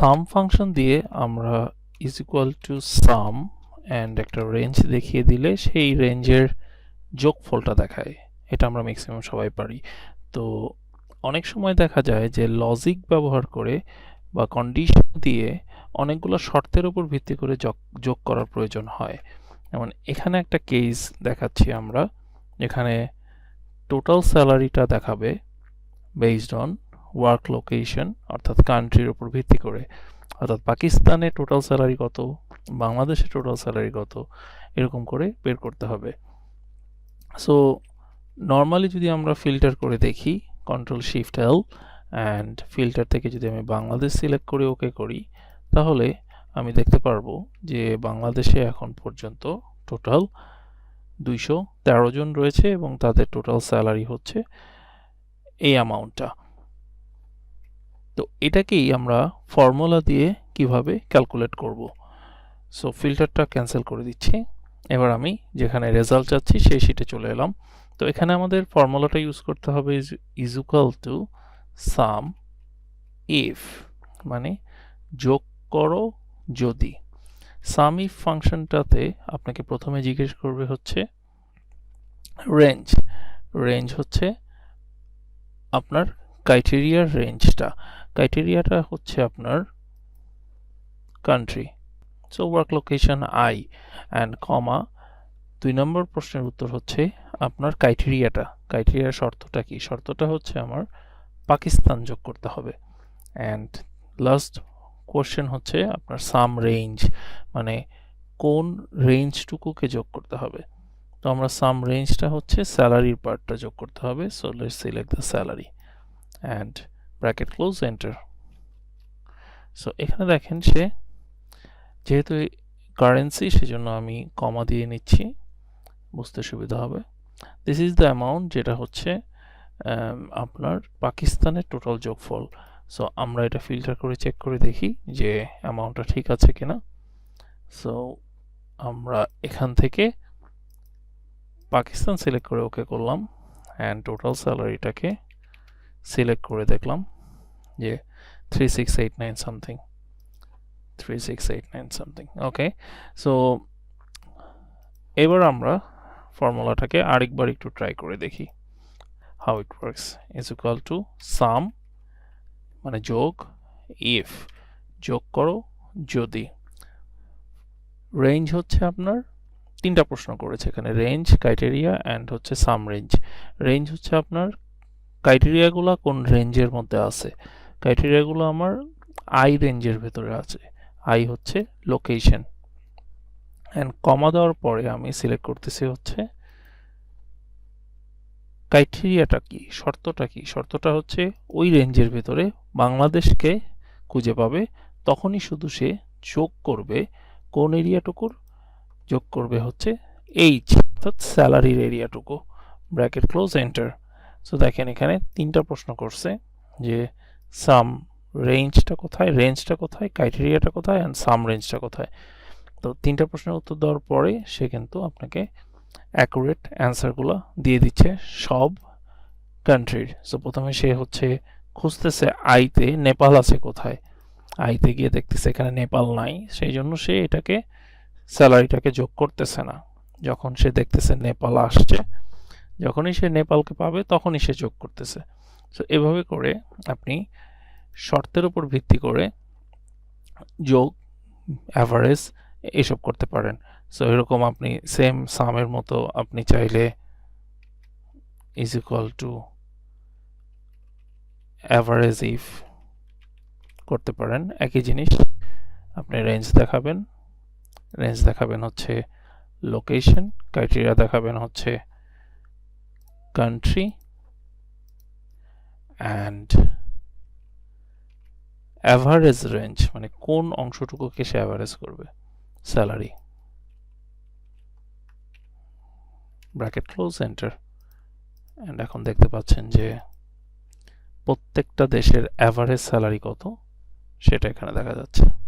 সাম function দিয়ে আমরা is equal to sum and একটা রেঞ্জ দেখিয়ে দিলে সেই রেঞ্জের যোগফলটা দেখায়। এটা আমরা ম্যাক্সিমাম সবাই পারি। তো অনেক সময় দেখা যায় যে লজিক ব্যবহার করে বা কন্ডিশন দিয়ে অনেকগুলো শর্তের উপর ভিত্তি করে যোগ করার প্রয়োজন হয়। যেমন এখানে একটা কেস দেখাচ্ছি আমরা এখানে টোটাল স্যালারিটা দেখাবে বেসড অন ওয়ার্ক লোকেশন অর্থাৎ কান্ট্রির উপর ভিত্তি করে, অর্থাৎ পাকিস্তানে টোটাল স্যালারি কত, বাংলাদেশে টোটাল স্যালারি কত, এরকম করে বের করতে হবে। সো নর্মালি যদি আমরা ফিল্টার করে দেখি control shift L and filter থেকে যদি আমি বাংলাদেশ সিলেক্ট করে ওকে করি, তাহলে আমি দেখতে পারব যে বাংলাদেশে এখন পর্যন্ত টোটাল দুইশো তেরো জন রয়েছে এবং তাদের টোটাল স্যালারি হচ্ছে এই অ্যামাউন্টটা তো এটাকেই আমরা ফর্মুলা দিয়ে কীভাবে ক্যালকুলেট করব? সো ফিল্টারটা ক্যান্সেল করে দিচ্ছি। এবার আমি যেখানে রেজাল্ট চাচ্ছি, সেই শিটে চলে এলাম। তো এখানে আমাদের ফর্মুলাটা ইউজ করতে হবে is is equal to sum if মানে যোগ করো যদি। সাম ইফ ফাংশনটাতে আপনাকে প্রথমে জিজ্ঞেস করবে হচ্ছে রেঞ্জ রেঞ্জ হচ্ছে আপনার ক্রাইটেরিয়ার রেঞ্জটা ক্রাইটেরিয়াটা হচ্ছে আপনার country so work location I and comma দুই নম্বর প্রশ্নের উত্তর হচ্ছে আপনার ক্রাইটেরিয়াটা ক্রাইটেরিয়ার শর্তটা কি? শর্তটা হচ্ছে আমার পাকিস্তান যোগ করতে হবে। অ্যান্ড লাস্ট কোশ্চেন হচ্ছে আপনার সাম রেঞ্জ মানে কোন রেঞ্জটুকুকে যোগ করতে হবে? তো আমরা সাম রেঞ্জটা হচ্ছে স্যালারির পার্টটা যোগ করতে হবে। So let's select the salary and bracket close enter so এখানে দেখেন সে যেহেতু কারেন্সি সেজন্য আমি কমা দিয়ে নিচ্ছি। বুঝতে সুবিধা হবে। দিস ইজ দ্য অ্যামাউন্ট যেটা হচ্ছে আপনার পাকিস্তানের টোটাল যোগফল। সো আমরা এটা ফিল্টার করে চেক করে দেখি যে অ্যামাউন্টটা ঠিক আছে কিনা। সো আমরা এখান থেকে পাকিস্তান সিলেক্ট করে ওকে করলাম। অ্যান্ড টোটাল স্যালারিটাকে সিলেক্ট করে দেখলাম। যে three six eight nine something three six eight nine something okay so এবার আমরা ফর্মুলাটাকে আরেকবার একটু ট্রাই করে দেখি how it works is equal to sum মানে যোগ ইফ যোগ করো যদি। রেঞ্জ হচ্ছে আপনার তিনটা প্রশ্ন করেছে এখানে রেঞ্জ ক্রাইটেরিয়া অ্যান্ড হচ্ছে সাম রেঞ্জ রেঞ্জ হচ্ছে আপনার ক্রাইটেরিয়াগুলো কোন রেঞ্জের মধ্যে আছে? ক্রাইটেরিয়াগুলো আমার আই রেঞ্জের ভেতরে আছে। আই হচ্ছে লোকেশন অ্যান্ড কমা দেওয়ার পরে আমি সিলেক্ট করতেছি হচ্ছে ক্রাইটেরিয়াটা কি, শর্তটা কি? শর্তটা হচ্ছে ওই রেঞ্জের ভেতরে বাংলাদেশকে খুঁজে পাবে, তখনই শুধু সে যোগ করবে, কোন এরিয়াটুকুর যোগ করবে হচ্ছে এইচ অর্থাৎ স্যালারির এরিয়াটুকু ব্র্যাকেট ক্লোজ এন্টার সো দেখেন এখানে তিনটা প্রশ্ন করছে যে সাম রেঞ্জটা কোথায় রেঞ্জটা কোথায়, ক্রাইটেরিয়াটা কোথায় অ্যান্ড সাম রেঞ্জটা কোথায়? তো তিনটা প্রশ্নের উত্তর দেওয়ার পরে সে কিন্তু আপনাকে অ্যাকুরেট অ্যান্সারগুলো দিয়ে দিচ্ছে সব কান্ট্রির সো প্রথমে সে হচ্ছে খুঁজতেছে আইতে নেপাল আছে কোথায়? আইতে গিয়ে দেখতেছে এখানে নেপাল নাই সেই জন্য সে এটাকে স্যালারিটাকে যোগ করতেছে না। যখন সে দেখতেছে নেপাল আসছে, যখনই সে নেপালকে পাবে তখনই সে যোগ করতেছে। সো এভাবে করে আপনি শর্তের উপর ভিত্তি করে যোগ অ্যাভারেজ এসব করতে পারেন। সো এরকম আপনি সেম সামের মতো আপনি চাইলে is equal to average if করতে পারেন। একই জিনিস আপনি রেঞ্জ দেখাবেন। রেঞ্জ দেখাবেন হচ্ছে লোকেশন ক্রাইটেরিয়া দেখাবেন হচ্ছে কান্ট্রি অ্যান্ড অ্যাভারেজ রেঞ্জ মানে কোন অংশটুকুকে সে অ্যাভারেজ করবে? Salary bracket close enter and এখন দেখতে পাচ্ছেন যে প্রত্যেকটা দেশের অ্যাভারেজ স্যালারি কত? সেটা এখানে দেখা যাচ্ছে।